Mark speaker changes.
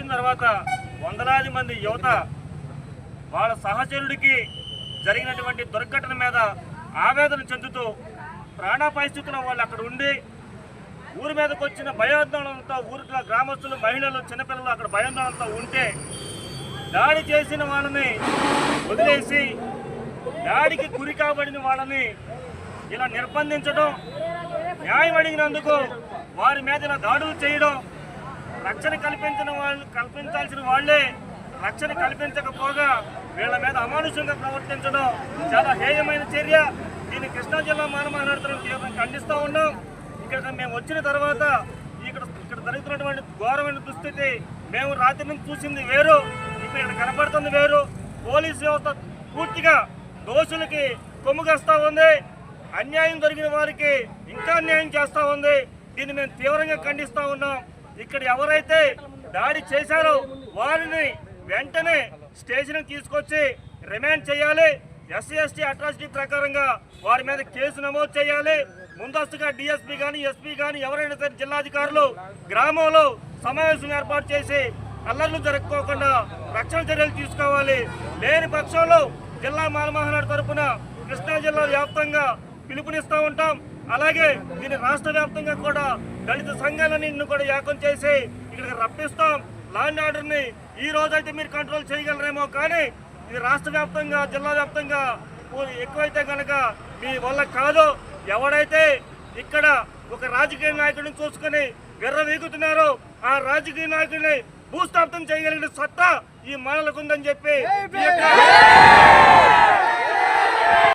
Speaker 1: వచ్చిన తర్వాత వందలాది మంది యువత వాళ్ళ సహచరుడికి జరిగినటువంటి దుర్ఘటన మీద ఆవేదన చెందుతూ ప్రాణాపాయ స్థితిలో వాళ్ళు అక్కడ ఉండి ఊరి మీదకి వచ్చిన భయాందోళనతో ఊరిలో గ్రామస్తులు మహిళలు చిన్నపిల్లలు అక్కడ భయాందోళనతో ఉంటే దాడి చేసిన వాళ్ళని వదిలేసి దాడికి గురి కాబడిన వాళ్ళని ఇలా నిర్బంధించడం న్యాయం అడిగినందుకు వారి మీద ఇలా దాడులు చేయడం రక్షణ కల్పించిన వాళ్ళు కల్పించాల్సిన వాళ్ళే రక్షణ కల్పించకపోగా వీళ్ళ మీద అమానుషంగా ప్రవర్తించడం చాలా హేయమైన చర్య. దీన్ని కృష్ణా జిల్లా మానమానాడుతున్న తీవ్రంగా ఖండిస్తూ ఉన్నాం. ఇక్కడ మేము వచ్చిన తర్వాత ఇక్కడ ఇక్కడ జరుగుతున్నటువంటి ఘోరమైన దుస్థితి మేము రాత్రి నుంచి చూసింది వేరు ఇప్పుడు ఇక్కడ కనపడుతుంది వేరు. పోలీసు వ్యవస్థ పూర్తిగా దోషులకి కొమ్ముగస్తా ఉంది. అన్యాయం జరిగిన వారికి ఇంకా అన్యాయం చేస్తూ ఉంది. దీన్ని మేము తీవ్రంగా ఖండిస్తూ ఉన్నాం. ఇక్కడ ఎవరైతే దాడి చేశారో వారిని వెంటనే స్టేషన్కి తీసుకొచ్చి రిమాండ్ చేయాలి. ఎస్సీ ఎస్టీ అట్రాసిటీ ప్రకారంగా వారి మీద కేసు నమోదు చేయాలి. ముందస్తుగా డిఎస్పీ కానీ ఎస్పీ కానీ ఎవరైనా సరే జిల్లాధికారులు గ్రామంలో సమావేశం ఏర్పాటు చేసి అల్లర్లు జరుపుకోకుండా రక్షణ చర్యలు తీసుకోవాలి. లేని పక్షంలో జిల్లా మాలమహనాడు తరపున కృష్ణా జిల్లా వ్యాప్తంగా పిలుపునిస్తూ ఉంటాం. అలాగే దీన్ని రాష్ట్ర వ్యాప్తంగా కూడా దళిత సంఘాలన్నింటిని కూడా ఏకం చేసి ఇక్కడికి రప్పిస్తాం. లా అండ్ ఆర్డర్ని ఈ రోజైతే మీరు కంట్రోల్ చేయగలరేమో కానీ ఇది రాష్ట్ర వ్యాప్తంగా జిల్లా వ్యాప్తంగా ఎక్కువైతే కనుక మీ వల్ల కాదు. ఎవడైతే ఇక్కడ ఒక రాజకీయ నాయకుడిని చూసుకొని వీగుతున్నారో ఆ రాజకీయ నాయకుడిని భూస్థాపితం చేయగలిగిన సత్తా ఈ మనలకు ఉందని చెప్పి